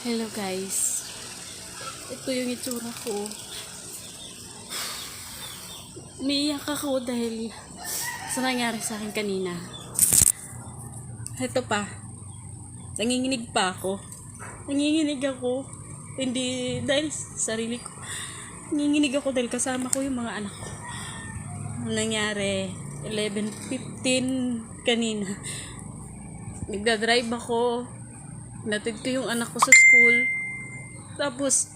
Hello guys. Ito yung itsura ko. Umiiyak ako dahil sa nangyari sa akin kanina. Ito pa. Nanginginig pa ako. Nanginginig ako. Hindi dahil sa sarili ko. Nanginginig ako dahil kasama ko yung mga anak ko. Ang nangyari, 11.15 kanina. Nagdadrive ako. Natid ko yung anak ko sa school. Tapos,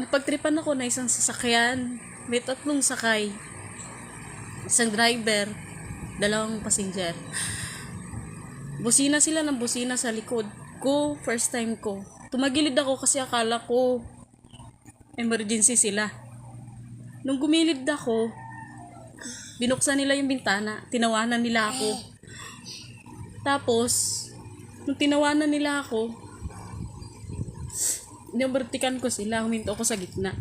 napagtripan ako na isang sasakyan. May tatlong sakay. Isang driver, dalawang passenger. Busina sila ng busina sa likod ko. First time ko. Tumagilid ako kasi akala ko emergency sila. Nung gumilid ako, binuksan nila yung bintana. Tinawanan nila ako. Tapos, nung tinawanan nila ako, nibertikan ko sila, huminto ako sa gitna.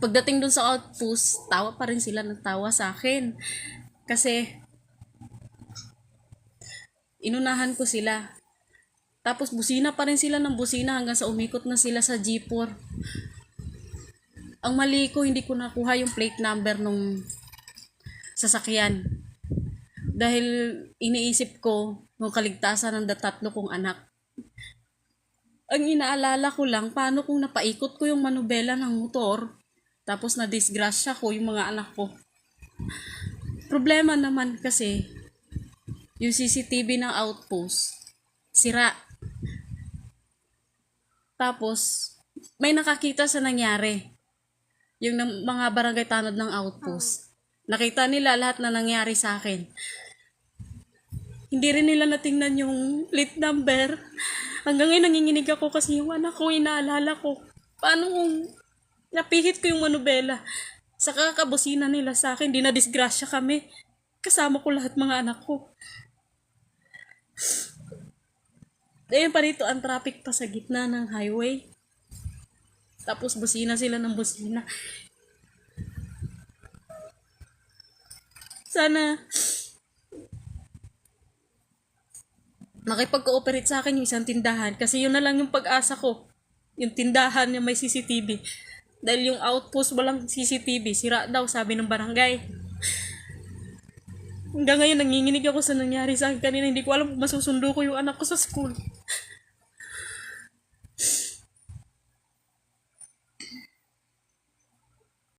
Pagdating dun sa outpost, tawa pa rin sila ng tawa sa akin. Kasi, inunahan ko sila. Tapos busina pa rin sila ng busina hanggang sa umikot na sila sa G4. Ang mali ko, hindi ko nakuha yung plate number nung sasakyan. Dahil iniisip ko nung kaligtasan ng tatlo kong anak. Ang inaalala ko lang, paano kung napaikot ko yung manubela ng motor, tapos na-disgrasya ko yung mga anak ko. Problema naman kasi, yung CCTV ng outpost, sira. Tapos, may nakakita sa nangyari. Yung ng- mga barangay tanod ng outpost. Nakita nila lahat na nangyari sa akin. Hindi rin nila natingnan yung plate number. Hanggang ngayon nanginginig ako kasi yung anak ko, inaalala ko. Paano kung napihit ko yung manubela? Sa kakabusina nila sa akin, di na disgrasya kami. Kasama ko lahat mga anak ko. Ayun pa rito, ang traffic pa sa gitna ng highway. Tapos busina sila ng busina. Sana makipag-cooperate sa akin yung isang tindahan kasi yun na lang yung pag-asa ko. Yung tindahan na may CCTV. Dahil yung outpost walang CCTV, sira daw sabi ng barangay. Hanggang ngayon nanginginig ako sa nangyari sa akin kanina. Hindi ko alam kung masusundo ko yung anak ko sa school.